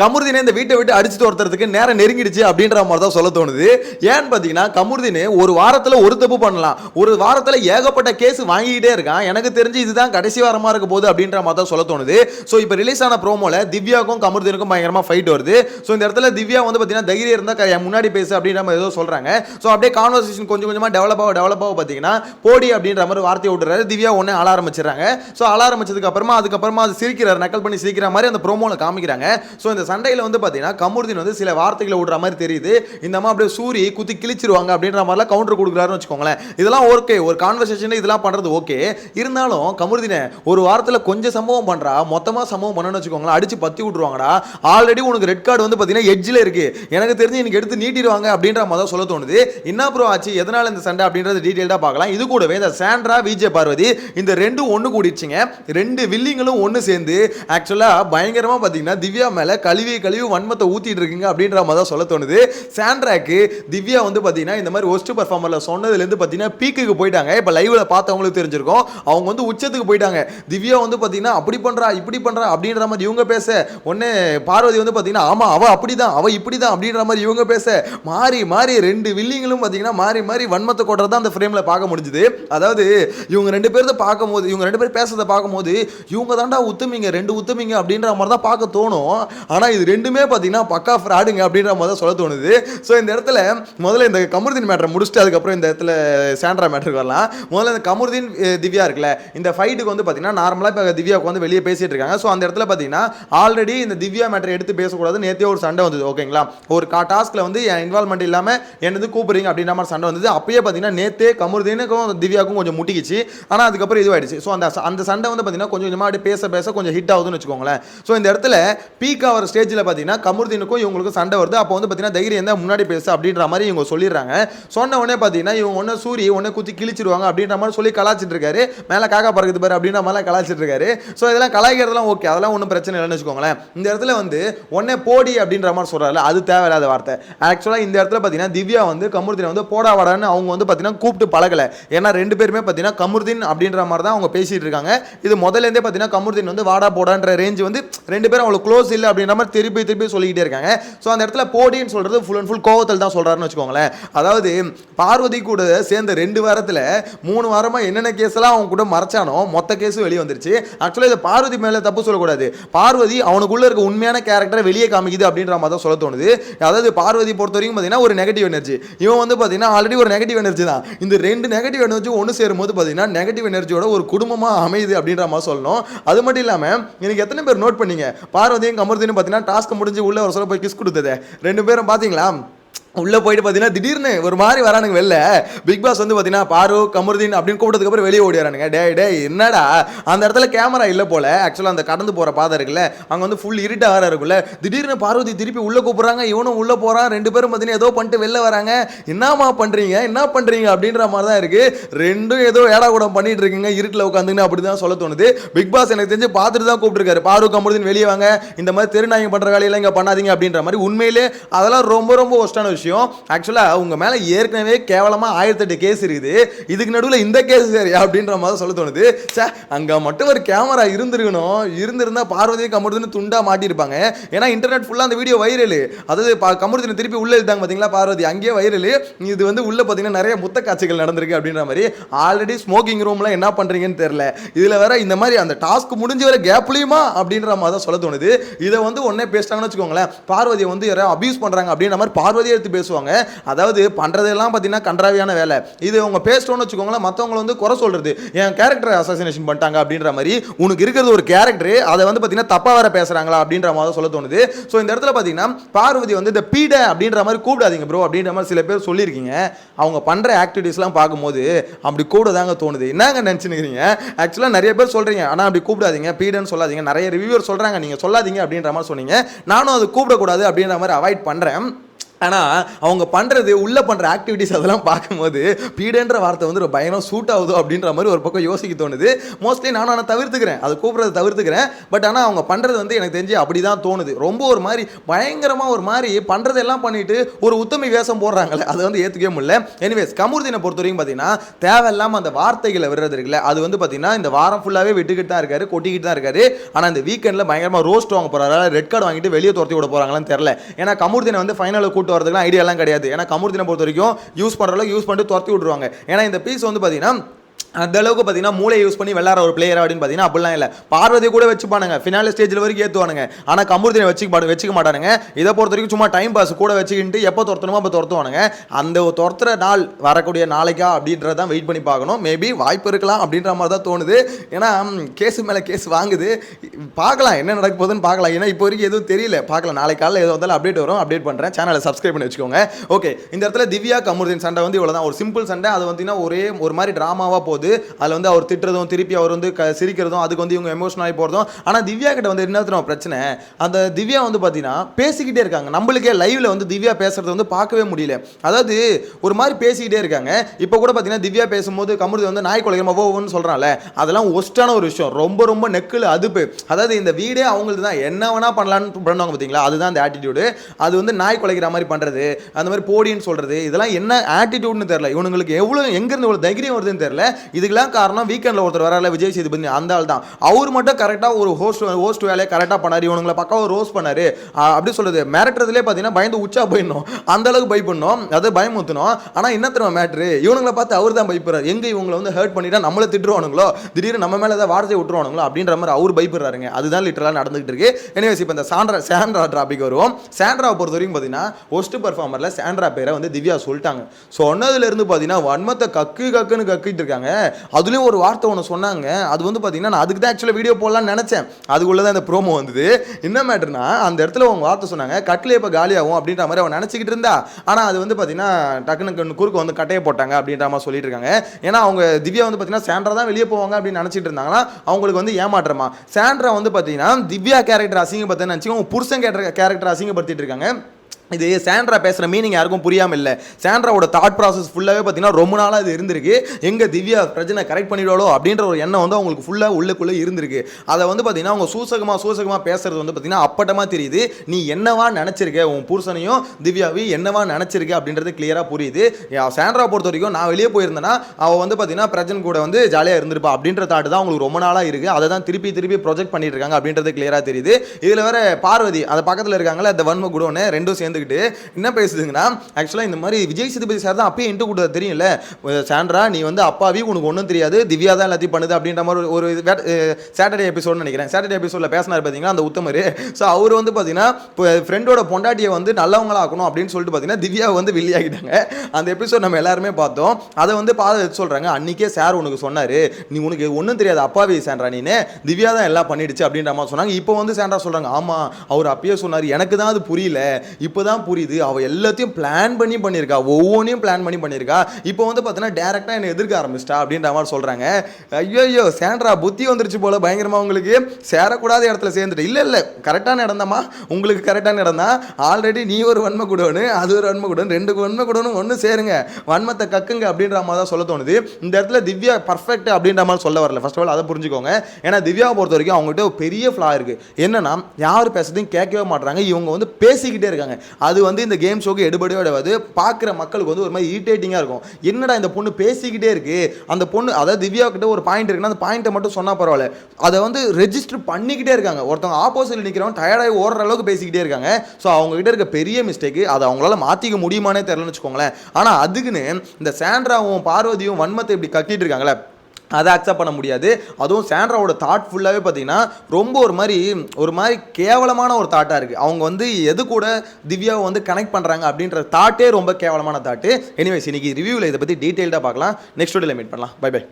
கமுருதினை இந்த வீட்டை விட்டு அடிச்சு தோர்த்துறதுக்கு நேரம் நெருங்கிடுச்சு அப்படின்ற மாதிரி தான் சொல்ல தோணுது. ஏன்னு பார்த்தீங்கன்னா கமுருதின் ஒரு வாரத்தில் ஒரு தப்பு பண்ணலாம். ஒரு வாரத்தில் ஏகப்பட்ட கேஸ் வாங்கிக்கிட்டே இருக்கான். எனக்கு தெரிஞ்சு இதுதான் கடைசி வாரமாக இருக்க போகுது அப்படின்ற மாதிரி தான் சொல்ல தோணுது. ஸோ இப்போ ரிலீஸ் ஆன ப்ரோமோல திவ்யாவுக்கும் கமருதீனுக்கும் பயங்கரமாக ஃபைட் வருது. ஸோ இந்த இடத்துல திவ்யா வந்து பார்த்தீங்கன்னா தைரியம் இருந்தால் முன்னாடி பேசு அப்படின்ற மாதிரி ஏதோ சொல்கிறாங்க ஸோ அப்படியே கான்வர்சேஷன் கொஞ்சம் கொஞ்சமாக டெவலப் ஆக டெவலப் ஆக பார்த்தீங்கன்னா போடி அப்படின்ற மாதிரி வார்த்தையை விட்டுறாரு. திவ்யா ஒன்று அழ ஆரம்பிச்சிடுறாங்க. ஸோ அழ ஆரம்பிச்சதுக்கு அப்புறமா அதுக்கப்புறமா அது சிரிக்கிறார். நக்கல் பண்ணி சிரிக்கிற மாதிரி அந்த ப்ரோமோவில் காமிக்கிறாங்க. ஸோ இந்த சண்டையில் வந்து பார்த்தீங்கன்னா கமுருதீன் வந்து சில வார்த்தைகளை விடுற மாதிரி தெரியுது. இந்த மாதிரி அப்படியே சூரி குத்தி கிழிச்சிருவாங்க அப்படின்ற மாதிரிலாம் கவுண்டர் கொடுக்குறாருன்னு வச்சுக்கோங்களேன். இதெல்லாம் ஓகே ஒரு கான்வர்சேஷன் இதெல்லாம் பண்ணுறது ஓகே இருந்தாலும் கமருதீனை ஒரு வாரத்தில் கொஞ்சம் சம்பவம் பண்ணுறா மொத்தமாக சம்பவம் பண்ணணும்னு வச்சுக்கோங்களேன். அடிச்சு பத்தி விட்ருவாங்கடா ஆல்ரெடி உனக்கு ரெட் கார்டு வந்து பார்த்தீங்கன்னா எட்ஜில் இருக்குது எனக்கு தெரிஞ்சு எனக்கு எடுத்து நீட்டிடுவாங்க அப்படின்ற மாதிரி தான் சொல்ல தோணுது. என்ன ப்ரோ ஆச்சு? எதனால் இந்த சண்டை அப்படின்றது டீட்டெயில்டாக பார்க்கலாம். இது கூடவே இந்த சாண்ட்ரா விஜய் பார்வதி இந்த ரெண்டும் ஒன்று கூடிடுச்சுங்க. ரெண்டு வில்லிங்களும் ஒன்று சேர்ந்து ஆக்சுவலாக பயங்கரமாக பார்த்தீங்கன்னா திவ்யா மேலே கழுவி கழுவி வன்மத்தை ஊற்றிட்டு இருக்கீங்க அப்படின்ற மாதிரி தான் சொல்ல தோணுது. சாண்ட்ராக்கு திவ்யா வந்து பார்த்தீங்கன்னா இந்த மாதிரி ஒஸ்ட் பர்ஃபார்மரில் சொன்னதுலேருந்து பார்த்தீங்கன்னா பீக்குக்கு போயிட்டாங்க. இப்போ லைவில் பார்த்தவங்களுக்கு தெரிஞ்சிருக்கும். அவங்க வந்து உச்சத்துக்கு போயிட்டாங்க. திவ்யா வந்து பார்த்தீங்கன்னா அப்படி பண்ணுறா இப்படி பண்ணுறா அப்படின்ற மாதிரி இவங்க பேச. உடனே பார்வதி வந்து பார்த்தீங்கன்னா ஆமாம் அவ அப்படிதான் அவ இப்படிதான் அப்படின்ற மாதிரி இவங்க பேச. மாறி மாறி ரெண்டு வில்லிங்களும் பார்த்தீங்கன்னா மாறி மாறி வன்மத்தை கொட்டுறத அந்த ஃப்ரேமில் பார்க்க முடிஞ்சுது. அதாவது இவங்க ரெண்டு பேர்த்த பார்க்கும்போது இவங்க ரெண்டு பேர் பேசுறதை பார்க்கும்போது இவங்க தாண்டா உத்துமிங்க ரெண்டு உத்துமிங்க அப்படின்ற மாதிரி தான் பார்க்க தோணும். ஆனால் இது ரெண்டுமே பார்த்தீங்கன்னா பக்கா ஃப்ராடுங்க அப்படின்ற மாதிரி தான் சொல்ல தோணுது. ஸோ இந்த இடத்துல முதல்ல இந்த கமருதீன் மேட்ரை முடிச்சுட்டு அதுக்கப்புறம் இந்த இடத்துல சாண்ட்ரா மேட்ருக்கு வரலாம். முதல்ல இந்த கமருதீன் திவ்யா இருக்குல்ல இந்த ஃபைட்டுக்கு வந்து பார்த்தீங்கன்னா நார்மலாக இப்போ திவ்யாவுக்கு வந்து வெளியே பேசிகிட்டு இருக்காங்க. ஸோ அந்த இடத்துல பார்த்தீங்கன்னா ஆல்ரெடி இந்த திவ்யா மேட்ரை எடுத்து பேசக்கூடாது நேற்றே ஒரு சண்டை வந்தது ஓகேங்களா ஒரு கா டாஸ்க்கில் வந்து என் இன்வால்மெண்ட் இல்லாமல் என்னது கூப்பிடுறீங்க அப்படின்ற மாதிரி சண்டை வந்தது. அப்பயே பார்த்தீங்கன்னா நேற்றே கமருதீனுக்கும் திவ்யாவுக்கும் கொஞ்சம் முட்டிக்கிச்சு. ஆனால் அதுக்கப்புறம் இதுவாயிடுச்சு. ஸோ அந்த அந்த சண்டை வந்து பார்த்தீங்கன்னா கொஞ்சம் கொஞ்சமாக அப்படியே பேச பேச கொஞ்சம் ஹிட் ஆகுதுன்னு வச்சுக்கோங்களேன். ஸோ இந்த இடத்துல பீக் ஆகிற ஸ்டேஜில் பார்த்தீங்கன்னா கமருதீனுக்கும் இவங்களுக்கும் சண்டை வருது. அப்போ வந்து பார்த்தீங்கன்னா தைரியம் தான் முன்னாடி பேசு அப்படின்ற மாதிரி இவங்க சொல்லிடுறாங்க. சொன்ன உடனே பார்த்தீங்கன்னா இவங்க ஒன்று சூரி ஒன்று குத்தி கிழிச்சிருவாங்க அப்படின்ற மாதிரி சொல்லி கலாச்சிட்டு இருக்காரு. மேலே காக்கா பறக்குது பாரு அப்படின்ற மாதிரிலாம் கலாச்சிட்டு இருக்காரு. ஸோ இதெல்லாம் கலாய்க்கிறதுலாம் ஓகே அதெல்லாம் ஒன்றும் பிரச்சனை இல்லைன்னு வச்சுக்கோங்களேன். இந்த இடத்துல வந்து உடனே போடி அப்படின்ற மாதிரி சொல்கிறாரு அது தேவையில்லாத வார்த்தை. ஆக்சுவலாக இந்த இடத்துல பார்த்தீங்கன்னா திவ்யா வந்து கமுருதீனை வந்து போடா வாடான்னு அவங்க வந்து பார்த்தீங்கன்னா கூப்பிட்டு பழகலை. ஏன்னா ரெண்டு பேருமே பார்த்தீங்கன்னா கமுருதீன் அப்படின்ற மாதிரி தான் அவங்க பேசிட்டு இருக்காங்க. இது முதல்லேருந்தே பார்த்தீங்கன்னா கமுருதீன் வந்து வாடா போடான்ற ரேஞ்ச் வந்து ரெண்டு பேரும் அவ்வளோ க்ளோஸ் இல்லை அப்படின்ற மாதிரி திருப்பி திருப்பி சொல்லிக்கிட்டே இருக்காங்க. ஸோ அந்த இடத்துல போடின்னு சொல்கிறது ஃபுல் அண்ட் ஃபுல் கோவத்தில் தான் சொல்கிறாருன்னு வச்சுக்கோங்களேன். அதாவது பார்வதி கூட சேர்ந்த ரெண்டு வாரத்தில் மூணு வாரமாக என்னென்ன கேஸ்லாம் அவங்க கூட மறைச்சானோ மொத்த கேஸும் வெளியே வந்துருச்சு. ஆக்சுவலாக இது பார்வதி மேலே தப்பு சொல்லக்கூடாது. பார்வதி அவனுக்குள்ளே இருக்க உண்மையான கேரக்டரை வெளியே காமிக்குது அப்படின்ற மாதிரி தான் சொல்ல தோணுது. அதாவது பார்வதி பொறுத்த வரைக்கும் பார்த்தீங்கன்னா ஒரு நெகட்டிவ் எனர்ஜி இவன் வந்து பார்த்தீங்கன்னா ஆல்ரெடி ஒரு நெகட்டிவ் எனர்ஜி தான். இந்த ரெண்டு நெகட்டிவ் எனர்ஜி ஒன்று சேரும்போது பார்த்தீங்கன்னா நெகட்டிவ் எனர்ஜியோட ஒரு குடும்பமாக அமையுது அப்படின்ற மாதிரி சொல்லணும். அது மட்டும் இல்லாமல் எனக்கு எத்தனை பேர் நோட் பண்ணீங்க? பார்வதியும் கமர்தியும் பார்த்தீங்கன்னா டாஸ்க் முடிஞ்சு உள்ள ஒரு சொல்ல போய் கிஸ் கொடுத்தது. ரெண்டு பேரும் பார்த்தீங்களா உள்ளே போயிட்டு பார்த்தீங்கன்னா திடீர்னு ஒரு மாதிரி வரானுங்க வெளில. பிக் பாஸ் வந்து பார்த்தீங்கன்னா பாரு கமருதீன் அப்படின்னு கூப்பிட்டதுக்கப்புறம் வெளியே ஓடிறானுங்க டே டே என்னடா? அந்த இடத்துல கேமரா இல்லை போல. ஆக்சுவலாக அந்த கடந்து போகிற பாதை இருக்குல்ல அங்கே வந்து ஃபுல் இருட்டாக வேற இருக்குல்ல. திடீர்னு பார்வதி திருப்பி உள்ளே கூப்பிட்றாங்க. இவனும் உள்ளே போகிறான் ரெண்டு பேரும் பார்த்தீங்கன்னா ஏதோ பண்ணிட்டு வெளில வராங்க. என்னம்மா பண்ணுறீங்க என்ன பண்ணுறீங்க அப்படின்ற மாதிரி தான் இருக்குது ரெண்டும் ஏதோ ஏடா கூடம் பண்ணிட்டு இருக்குங்க. இருட்டில் உட்காந்துங்கன்னு அப்படி தான் சொல்ல தோணுது. பிக் பாஸ் எனக்கு தெரிஞ்சு பார்த்துட்டு தான் கூப்பிட்டுருக்காரு. பாரு கமருதீன் வெளியே வாங்க. இந்த மாதிரி தெருநாயகம் பண்ணுற வேலையெல்லாம் இங்கே பண்ணாதீங்க அப்படின்ற மாதிரி உண்மையிலே அதெல்லாம் ரொம்ப ரொம்ப ஒஸ்டான விஷயம். ஆக்சுவலாக உங்கள் மேலே ஏற்கனவே கேவலமாக ஆயிரத்தெட்டு கேஸ் இருக்குது. இதுக்கு நடுவில் இந்த கேஸ் சரி அப்படின்ற மாதிரி சொல்ல தோணுது. சே அங்கே மட்டும் ஒரு கேமரா இருந்திருக்கணும். இருந்திருந்தால் பார்வதியை கமருதுன்னு துண்டா மாட்டியிருப்பாங்க. ஏன்னா இன்டர்நெட் ஃபுல்லாக அந்த வீடியோ வைரல் அதாவது பா- கமருதினை திருப்பி உள்ளே இழுத்தாங்க பார்த்தீங்களா பார்வதி? அங்கேயே வைரல் இது வந்து உள்ளே பார்த்தீங்கன்னா நிறைய முத்த காட்சிகள் நடந்திருக்கு அப்படின்ற மாதிரி. ஆல்ரெடி ஸ்மோக்கிங் ரூம்லாம் என்ன பண்ணுறீங்கன்னு தெரில இதில் வேற இந்த மாதிரி அந்த டாஸ்க் முடிஞ்சு வர கேப்லையுமா அப்படின்ற மாதிரி தான் சொல்ல தோணுது. இதை வந்து உடனே பேசிட்டாங்கன்னு வச்சுக்கோங்களேன். பார்வதியை வந்து யாராவது அபியூஸ் பண்ணுறாங்க அப்படின்ற மாதிரி பார்வதியை எடுத்து பேசுவாங்க. அதாவது பண்ணுறதெல்லாம் பார்த்தீங்கன்னா கன்றாவியான வேலை. இது அவங்க பேசிட்டோன்னு வச்சுக்கோங்களேன் மற்றவங்களை வந்து குறை சொல்கிறது என் கேரக்டர் அசாசினேஷன் பண்ணிட்டாங்க அப்படின்ற மாதிரி உனக்கு இருக்கிறது ஒரு கேரக்டர் அதை வந்து பார்த்தீங்கன்னா தப்பாக வேற பேசுகிறாங்களா அப்படின்ற மாதிரி சொல்ல தோணுது. ஸோ இந்த இடத்துல பார்த்தீங்கன்னா பார்வதி வந்து இந்த பீட அப்படின்ற மாதிரி கூப்பிடாதீங்க ப்ரோ அப்படின்ற மாதிரி சில பேர் சொல்லியிருக்கீங்க. அவங்க பண்ணுற ஆக்டிவிட்டீஸ்லாம் பார்க்கும்போது அப்படி கூட தாங்க தோணுது. என்னங்க நினச்சினுக்கிறீங்க? ஆக்சுவலாக நிறைய பேர் சொல்கிறீங்க ஆனால் அப்படி கூப்பிடாதீங்க பீடன்னு சொல்லாதீங்க. நிறைய ரிவ்யூவர் சொல்கிறாங்க நீங்கள் சொல்லாதீங்க அப்படின்ற மாதிரி சொன்னீங்க. நானும் அது கூப்பிடக்கூடாது அப்படின்ற மாதிரி அவாய்ட் பண்ணுறேன் ஆனால் அவங்க பண்ணுறது உள்ளே பண்ணுற ஆக்டிவிட்டிஸ் அதெல்லாம் பார்க்கும்போது பீடன்ற வார்த்தை வந்து ஒரு பயணம் சூட் ஆகுதோ அப்படின்ற மாதிரி ஒரு பக்கம் யோசிக்க தோணுது. மோஸ்ட்லி நானும் ஆனால் தவிர்த்துக்கிறேன். அதை கூப்பிட்றத தவிர்த்துக்கிறேன். பட் ஆனால் அவங்க பண்ணுறது வந்து எனக்கு தெரிஞ்சு அப்படி தான் தோணுது. ரொம்ப ஒரு மாதிரி பயங்கரமாக ஒரு மாதிரி பண்ணுறதெல்லாம் பண்ணிட்டு ஒரு உத்தமி வேஷம் போடுறாங்களே அதை வந்து ஏற்றுக்கவே முடியல. எனிவேஸ் கமுர்தினை பொறுத்த வரைக்கும் பார்த்தீங்கன்னா தேவையில்லாமல் அந்த வார்த்தைகளை விடுறது இருக்குல்ல அது வந்து பார்த்தீங்கன்னா இந்த வாரம் ஃபுல்லாகவே விட்டுக்கிட்டு தான் இருக்காரு கொட்டிக்கிட்டு தான் இருக்காரு. ஆனால் இந்த வீக்கெண்டில் பயங்கரமாக ரோஸ்ட் வாங்க போகிறாரு ரெட் கார்டு வாங்கிட்டு வெளியே துரத்தி விட போகிறாங்களான்னு தெரில ஏன்னா கமுர்தினை வந்து ஃபைனலில் கூட்டு வரதுக்குலாம் ஐடியாலாம் கிடையாது. ஏன்னா கமுர்தினை பொறுத்த வரைக்கும் யூஸ் பண்ணுற யூஸ் பண்ணிட்டு துரத்தி விட்ருவாங்க ஏன்னா இந்த பீஸ் வந்து பார்த்தீங்கன்னா அந்த அளவுக்கு பார்த்தீங்கன்னா மூளை யூஸ் பண்ணி விளாட்ற ஒரு பிளேயர் அப்படின்னு பார்த்தீங்கன்னா அப்படிலாம் இல்லை. பார்வதி கூட வச்சுப்பானுங்க. ஃபினால ஸ்டேஜில் வரைக்கும் ஏற்றுவானுங்க ஆனால் கமுர்தினை வச்சுக்க மாட்ட வச்சுக்க மாட்டானுங்க. இதை பொறுத்த வரைக்கும் சும்மா டைம் பாஸ் கூட வச்சுக்கிட்டு எப்போ துரத்தணுமோ அப்போ துரத்துவானுங்க. அந்த துரத்துற நாள் வரக்கூடிய நாளைக்கா அப்படின்றதான் வெயிட் பண்ணி பார்க்கணும். மேபி வாய்ப்பு இருக்கலாம் அப்படின்ற மாதிரி தான் தோணுது. ஏன்னா கேஸ் மேலே கேஸ் வாங்குது. பார்க்கலாம் என்ன நடக்க போகுதுன்னு பார்க்கலாம். ஏன்னா இப்போ வரைக்கும் எதுவும் தெரியல. பார்க்கலாம். நாளைக்கு காலையில் எதுவும் வந்தாலும் அப்டேட் வரும். அப்டேட் பண்ணுறேன் சேனலை சப்ஸ்கிரைப் பண்ணி வச்சுக்கோங்க. ஓகே இந்த இடத்துல திவ்யா கமுர்தீன் சண்டை வந்து இவ்வளோ தான் ஒரு சிம்பிள் சண்டை. அது வந்தீங்கன்னா ஒரே ஒரு மாதிரி ட்ராமாவாக போகுது. அதில் வந்து அவர் திட்டுறதும் திருப்பி அவர் வந்து க சிரிக்கிறதும் அதுக்கு வந்து இவங்க எமோஷனல் ஆகி போகிறதும் ஆனால் திவ்யா கிட்ட வந்து என்ன பிரச்சனை? அந்த திவ்யா வந்து பார்த்தீங்கன்னா பேசிக்கிட்டே இருக்காங்க. நம்மளுக்கே லைவில் வந்து திவ்யா பேசுறது வந்து பார்க்கவே முடியல. அதாவது ஒரு மாதிரி பேசிக்கிட்டே இருக்காங்க. இப்போ கூட பார்த்தீங்கன்னா திவ்யா பேசும்போது கமுருதி வந்து நாய் குலைக்கிறமா ஓன்னு சொல்கிறான்ல அதெல்லாம் ஒஸ்டான ஒரு விஷயம். ரொம்ப ரொம்ப நெக்கில் அதுப்பு. அதாவது இந்த வீடே அவங்களுக்கு தான். என்ன வேணால் பண்ணலான்னு பண்ணுவாங்க பார்த்தீங்களா அதுதான் அந்த ஆட்டிடியூடு அது வந்து நாய் குலைக்கிற மாதிரி பண்ணுறது அந்த மாதிரி போடின்னு சொல்கிறது இதெல்லாம் என்ன ஆட்டிடியூட்னு தெரியல. இவனுங்களுக்கு எவ்வளோ எங்கேருந்து இவ்வளோ தைரியம் வருதுன்னு தெரியல. இதுக்கெல்லாம் காரணம் வீக்கெண்டில் ஒருத்தர் வரல விஜய் சேதுபதி அந்த ஆள் தான். அவர் மட்டும் கரெக்டாக ஒரு ஹோஸ்ட் ஹோஸ்ட் வேலையை கரெக்டாக பண்ணார். இவனுங்களை பக்கம் ரோஸ் பண்ணார். அப்படி சொல்லுது மிரட்டுறதுலே பார்த்தீங்கன்னா பயந்து உச்சா போயிடணும். அந்த அளவுக்கு பயப்படணும். அது பயமுத்தணும் ஆனால் என்ன தெரியுமா மேட்ரு இவனுங்களை பார்த்து அவர் தான் பயப்படுறாரு. எங்கே இவங்களை வந்து ஹர்ட் பண்ணிட்டா நம்மளை திட்டுருவானுங்களோ? திடீர்னு நம்ம மேலே ஏதாவது வார்த்தை விட்டுருவானுங்களோ? அப்படின்ற மாதிரி அவர் பயப்படுறாருங்க. அதுதான் லிட்டரலாக நடந்துகிட்டு இருக்கு. எனிவேஸ் இப்போ இந்த சாண்ட்ரா சாண்ட்ரா டாபிக் வருவோம். சாண்ட்ராவை பொறுத்த வரைக்கும் பார்த்தீங்கன்னா ஒஸ்ட் பர்ஃபார்மரில் சாண்ட்ரா பேரை வந்து திவ்யா சொல்லிட்டாங்க. சொன்னதுலேருந்து பார்த்தீங்கன்னா வன்மத்தை கக்கு கக்குன்னு கக்கிட்டு இருக்காங்க. அதுலேயும் ஒரு வார்த்தை ஒன்று சொன்னாங்க. அது வந்து பார்த்தீங்கன்னா நான் அதுக்கு தான் ஆக்சுவலாக வீடியோ போடலாம்னு நினச்சேன். அதுக்குள்ளே தான் இந்த ப்ரோமோ வந்தது. என்ன மேட்டர்னா அந்த இடத்துல அவங்க வார்த்தை சொன்னாங்க கட்டில் இப்போ காலியாகும் அப்படின்ற மாதிரி அவன் நினச்சிக்கிட்டு இருந்தா. ஆனால் அது வந்து பார்த்தீங்கன்னா டக்குனு குறுக்கு வந்து கட்டையை போட்டாங்க அப்படின்ற மாதிரி சொல்லிட்டு இருக்காங்க. ஏன்னா அவங்க திவ்யா வந்து பார்த்தீங்கன்னா சாண்ட்ரா தான் வெளியே போவாங்க அப்படின்னு நினச்சிட்டு இருந்தாங்கன்னா அவங்களுக்கு வந்து ஏமாற்றமா? சாண்ட்ரா வந்து பார்த்தீங்கன்னா திவ்யா கேரக்டர் அசிங்கப்படுத்த நினச்சி அவங்க புருஷன் கேரக்டர் கேரக்டர் அசிங்கப்படுத்திட்டு இருக்காங்க. இது சாண்ட்ரா பேசுகிற மீனிங் யாருக்கும் புரியாமல் இல்லை சாண்ட்ராவோட தாட் ப்ராசஸ் ஃபுல்லாகவே பார்த்தீங்கன்னா ரொம்ப நாளாக இது இருந்திருக்கு. எங்கே திவ்யா பிரச்சனை கரெக்ட் பண்ணிடுவாளோ அப்படின்ற ஒரு எண்ணம் வந்து அவங்களுக்கு ஃபுல்லாக உள்ளுக்குள்ளே இருந்திருக்கு. அதை வந்து பார்த்தீங்கன்னா அவங்க சூசகமாக சூசகமாக பேசுறது வந்து பார்த்தீங்கன்னா அப்பட்டமாக தெரியுது. நீ என்னவா நினச்சிருக்க? உன் புருஷனையும் திவ்யாவையும் என்னவா நினச்சிருக்க? அப்படின்றது கிளியராக புரியுது. சாண்ட்ரா பொறுத்த வரைக்கும் நான் வெளியே போயிருந்தேன்னா அவள் வந்து பார்த்தீங்கன்னா பிரஜன் கூட வந்து ஜாலியாக இருந்திருப்பா. அப்படின்ற தாட்டு தான் அவங்களுக்கு ரொம்ப நாளாக இருக்குது அதை தான் திருப்பி திருப்பி ப்ரொஜெக்ட் பண்ணிட்டு இருக்காங்க அப்படின்றது கிளியராக தெரியுது. இதில் வேற பார்வதி அதை பக்கத்தில் இருக்காங்களே அந்த வன்ம குடோன்னு ரெண்டும் சேர்ந்துக்கிட்டு என்ன பேசுதுங்கன்னா ஆக்சுவலாக இந்த மாதிரி விஜய் சேதுபதி சார் தான் அப்பயே இன்ட்டு கொடுத்தது தெரியும்ல? சாண்ட்ரா நீ வந்து அப்பாவி உனக்கு ஒன்றும் தெரியாது திவ்யா தான் எல்லாத்தையும் பண்ணுது அப்படின்ற மாதிரி ஒரு- ஒரு சாட்டர்டே எபிசோட்னு நினைக்கிறேன். சாட்டர்டே எபிசோடில் பேசினார் பார்த்தீங்கன்னா அந்த உத்தமர்? ஸோ அவர் வந்து பார்த்தீங்கன்னா இப்போ ஃப்ரெண்டோட பொண்டாட்டியை வந்து நல்லவங்களா ஆக்கணும் அப்படின்னு சொல்லிட்டு பார்த்தீங்கன்னா திவ்யா வந்து வெளியாகிட்டாங்க அந்த எபிசோட் நம்ம எல்லாருமே பார்த்தோம். அதை வந்து பார்த்து சொல்கிறாங்க அன்றைக்கே சார் உனக்கு சொன்னார் நீ உனக்கு ஒன்றும் தெரியாது அப்பாவி சாண்ட்ரா நீனு திவ்யா தான் எல்லாம் பண்ணிடுச்சு அப்படின்ற மாதிரி சொன்னாங்க. இப்போ வந்து சாண்ட்ரா சொல்கிறாங்க ஆமாம் அவர் அப்பயே சொன்னார் எனக்கு தான் அது புரியல இப்போ தான் புரியுது. அவள் எல்லாத்தையும் பிளான் பண்ணி பண்ணியிருக்கா. ஒவ்வொன்றையும் பிளான் பண்ணி பண்ணியிருக்கா. இப்போ வந்து பார்த்தீங்கன்னா டேரெக்டாக என்னை எதிர்க்க ஆரம்பிச்சிட்டா அப்படின்ற மாதிரி சொல்கிறாங்க ஐயோ ஐயோ சேண்ட்ரா புத்தி வந்துருச்சு போல பயங்கரமாக உங்களுக்கு. சேரக்கூடாத இடத்துல சேர்ந்துட்டு. இல்லை இல்லை கரெக்டான இடந்தாம்மா உங்களுக்கு கரெக்டான இடம் தான். ஆல்ரெடி நீ ஒரு வன்மை குடோனு அது ஒரு வன்மை கூடவன் ரெண்டு வன்மை கூடவனும் ஒன்று சேருங்க. வன்மத்தை கக்குங்க அப்படின்ற மாதிரி தான் சொல்ல தோணுது. இந்த இடத்துல திவ்யா பர்ஃபெக்ட் அப்படின்ற மாதிரி சொல்ல வரல. ஃபர்ஸ்ட் ஆஃப் ஆல் அதை புரிஞ்சுக்கோங்க. ஏன்னா திவ்யாவை பொறுத்த வரைக்கும் அவங்ககிட்ட ஒரு பெரிய ஃப்ளா இருக்குது என்னன்னா யார் பேசுறதையும் கேட்கவே மாட்டுறாங்க இவங்க வந்து பேசிக்கிட்டே இருக்காங்க. அது வந்து இந்த கேம் ஷோக்கு எடுபடியோ எடுவாது பார்க்குற மக்களுக்கு வந்து ஒரு மாதிரி இரிட்டேட்டிங்காக இருக்கும். என்னடா இந்த பொண்ணு பேசிக்கிட்டே இருக்கு? அந்த பொண்ணு அதாவது திவ்யா கிட்ட ஒரு பாயிண்ட் இருக்குன்னா அந்த பாயிண்ட்டை மட்டும் சொன்னால் பரவாயில்ல. அதை வந்து ரெஜிஸ்டர் பண்ணிக்கிட்டே இருக்காங்க. ஒருத்தவங்க ஆப்போசிட் நிற்கிறவங்க டயர்டாகி ஓடுற அளவுக்கு பேசிக்கிட்டே இருக்காங்க. ஸோ அவங்ககிட்ட இருக்க பெரிய மிஸ்டேக்கு அதை அவங்களால மாற்றிக்க முடியுமானே தெரிலன்னு வச்சுக்கோங்களேன். ஆனால் அதுக்குன்னு இந்த சாண்ட்ராவும் பார்வதியும் வன்மத்தை இப்படி கட்டிட்டு இருக்காங்களே அதை அக்செப்ட் பண்ண முடியாது. அதுவும் சாண்ட்ராவோட தாட் ஃபுல்லாகவே பார்த்தீங்கன்னா ரொம்ப ஒரு மாதிரி ஒரு மாதிரி கேவலமான ஒரு தாட்டாக இருக்குது அவங்க வந்து எது கூட திவ்யாவை வந்து கனெக்ட் பண்ணுறாங்க அப்படின்ற தாட்டே ரொம்ப கேவலமான தாட்டு எனிவேஸ் இன்றைக்கி ரிவ்யூவில் இதை பற்றி டீட்டெயில்டாக பார்க்கலாம். நெக்ஸ்ட் வீடியோவில் மீட் பண்ணலாம். By by